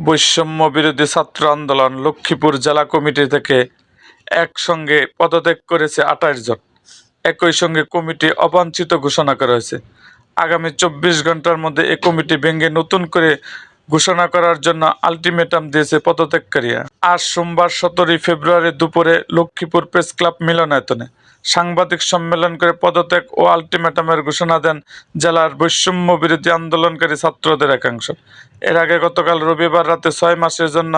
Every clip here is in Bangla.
বৈষম্য বিরোধী ছাত্র আন্দোলন লক্ষ্মীপুর জেলা কমিটি থেকে একসঙ্গে পদত্যাগ করেছে আঠাশ জন। একই সঙ্গে কমিটি অবাঞ্ছিত ঘোষণা করা হয়েছে আগামী চব্বিশ ঘণ্টার মধ্যে এ কমিটি ভেঙে নতুন করে ঘোষণা করার জন্য আলটিমেটাম দিয়েছে পদত্যাগকারীরা আজ সোমবার সতেরোই ফেব্রুয়ারি দুপুরে লক্ষ্মীপুর প্রেস ক্লাব মিলনায়তনে সাংবাদিক সম্মেলন করে পদত্যাগ ও আলটিমেটামের ঘোষণা দেন জেলার বৈষম্য বিরোধী আন্দোলনকারী ছাত্রদের একাংশ। এর আগে গতকাল রবিবার রাতে ছয় মাসের জন্য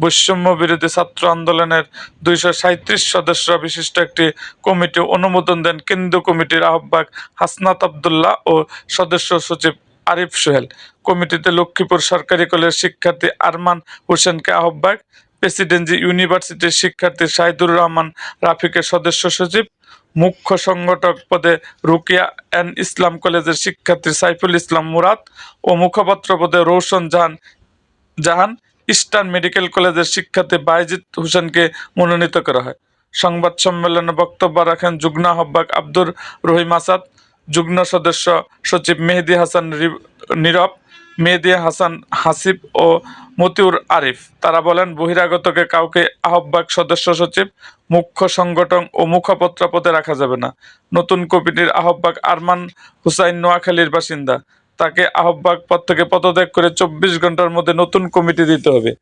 বৈষম্য বিরোধী ছাত্র আন্দোলনের দুইশো সাঁত্রিশ সদস্য বিশিষ্ট একটি কমিটি অনুমোদন দেন। কেন্দ্রীয় কমিটির আহ্বায়ক হাসনাত আবদুল্লাহ ও সদস্য সচিব আরিফ সোহেল। কমিটিতে লক্ষ্মীপুর সরকারি কলেজের শিক্ষার্থী আরমান হোসেনকে আহ্বায়ক। প্রেসিডেন্সি ইউনিভার্সিটির শিক্ষার্থী শাহিদুর রহমান রাফিকে সদস্য সচিব। মুখ্য সংগঠক পদে রুকিয়া এন ইসলাম কলেজের শিক্ষার্থী সাইফুল ইসলাম মুরাদ ও মুখপাত্র পদে রৌশন জাহান জাহান। ইস্টার্ন মেডিকেল কলেজের শিক্ষার্থী বাইজিৎ হোসেনকে মনোনীত করা হয়। সংবাদ সম্মেলনে বক্তব্য রাখেন যুগ্ম আহ্বায়ক আব্দুর রহিম আসাদ। যুগ্ম সদস্য সচিব মেহেদি হাসান নীরব, মেহেদি হাসান হাসিব ও মতিউর আরিফ। তারা বলেন, বহিরাগতকে কাউকে আহ্বায়ক সদস্য সচিব, মুখ্য সংগঠন ও মুখপত্র পদে রাখা যাবে না। নতুন কমিটির আহ্বায়ক আরমান হুসাইন নোয়াখালীর বাসিন্দা। তাকে আহ্বায়ক পদ থেকে পদত্যাগ করে চব্বিশ ঘণ্টার মধ্যে নতুন কমিটি দিতে হবে।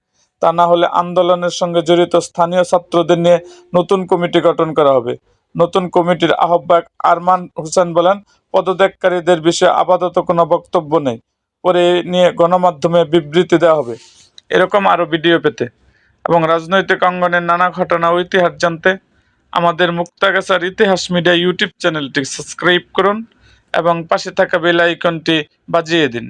তা না হলে আন্দোলনের সঙ্গে জড়িত স্থানীয় ছাত্রদের নিয়ে নতুন কমিটি গঠন করা হবে। নতুন কমিটির আহ্বায়ক আরমান হোসেন বলেন, পদত্যাগকারীদের বিষয়ে আপাতত কোনো বক্তব্য নেই। পরে নিয়ে গণমাধ্যমে বিবৃতি দেওয়া হবে। এরকম আরও ভিডিও পেতে। এবং রাজনৈতিক অঙ্গনের নানা ঘটনা ও ইতিহাস জানতে আমাদের মুক্তাগাছার ইতিহাস মিডিয়া ইউটিউব চ্যানেলটি সাবস্ক্রাইব করুন এবং পাশে থাকা বেল আইকনটি বাজিয়ে দিন।